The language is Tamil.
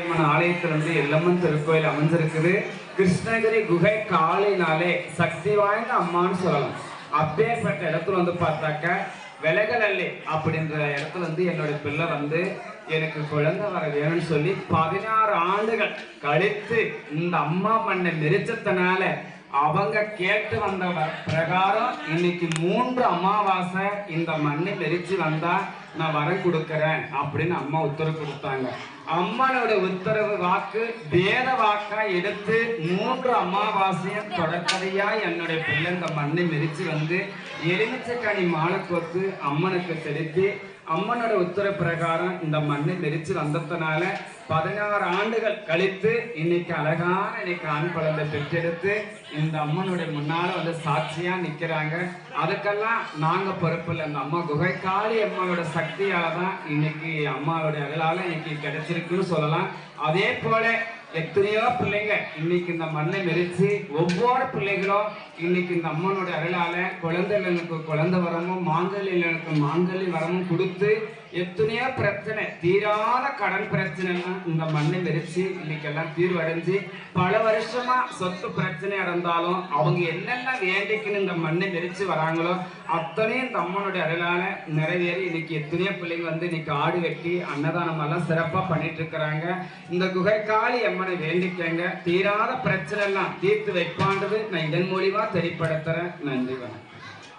அம்மன் ஆலயத்துல வந்து எல்லம்மன் திருக்கோயில் அமைஞ்சிருக்குது. கிருஷ்ணகிரி குகை காலைனாலே சக்தி வாய்ந்த அம்மான்னு சொல்லலாம். அப்பேற்பட்ட இடத்துல வந்து பார்த்தாக்க அல்லே அப்படின்ற இடத்துல வந்து என்னோட பிள்ளை வந்து எனக்கு குழந்தை வர வேணும்னு சொல்லி பதினாறு ஆண்டுகள் கழித்து இந்த அம்மா மண்ணை நெரிச்சத்தினால அவங்க கேட்டு வந்த பிரகாரம் இன்னைக்கு மூன்று அமாவாசை இந்த மண்ணை நெரிச்சு வந்தா நான் வரம் கொடுக்கறேன் அப்படின்னு அம்மா உத்தரவு கொடுத்தாங்க. அம்மனோட உத்தரவு வாக்கு வேத வாக்கா எடுத்து மூன்று அமாவாசையும் தொடர்கதையா என்னுடைய பிள்ளை இந்த மண்ணை மெரிச்சு வந்து எலுமிச்சக்கனி மாலை கோத்து அம்மனுக்கு செலுத்தி அம்மனோட உத்தரவு பிரகாரம் இந்த மண்ணை மெரிச்சு வந்ததுனால பதினாறு ஆண்டுகள் கழித்து இன்னைக்கு அழகான இன்னைக்கு ஆண் குழந்தை பெற்றெடுத்து இந்த அம்மனுடைய முன்னால வந்து சாட்சியா நிக்கிறாங்க. அதுக்கெல்லாம் நாங்க பொறுப்பு இல்லை இந்த அம்மா குகை காளி அம்மாவோட சக்தியால தான் இன்னைக்கு அம்மாவுடைய அருளால இன்னைக்கு கிடைச்சிருக்குன்னு சொல்லலாம். அதே போல எத்தனையோ பிள்ளைங்க இன்னைக்கு இந்த மண்ணை மெரிச்சு ஒவ்வொரு பிள்ளைகளும் இன்னைக்கு இந்த அம்மனுடைய அருளால குழந்தைகளுக்கு குழந்தை வரமும் மாங்கல்யங்களுக்கு மாங்கல்ய வரமும் கொடுத்து எத்தனையோ பிரச்சனை தீராத கடன் பிரச்சனை இந்த மண்ணை வெறிச்சு இன்னைக்கு எல்லாம் தீர்வடைஞ்சு பல வருஷமா சொத்து பிரச்சனை அடைந்தாலும் அவங்க என்னென்ன வேண்டிக்குன்னு இந்த மண்ணை வெறிச்சு வராங்களோ அத்தனையும் இந்த அம்மனுடைய அருளால நிறைவேறி இன்னைக்கு எத்தனையோ பிள்ளைங்க வந்து இன்னைக்கு ஆடு வெட்டி அன்னதானம் எல்லாம் சிறப்பா பண்ணிட்டு இருக்கிறாங்க இந்த குகைக்காளி அம்மனை வேண்டிக்கங்க. தீராத பிரச்சனை எல்லாம் தீர்த்து வைப்பான்றது நான் இதன் மூலியமா தெரியப்படுத்துறேன் நன்றி வணக்கம்.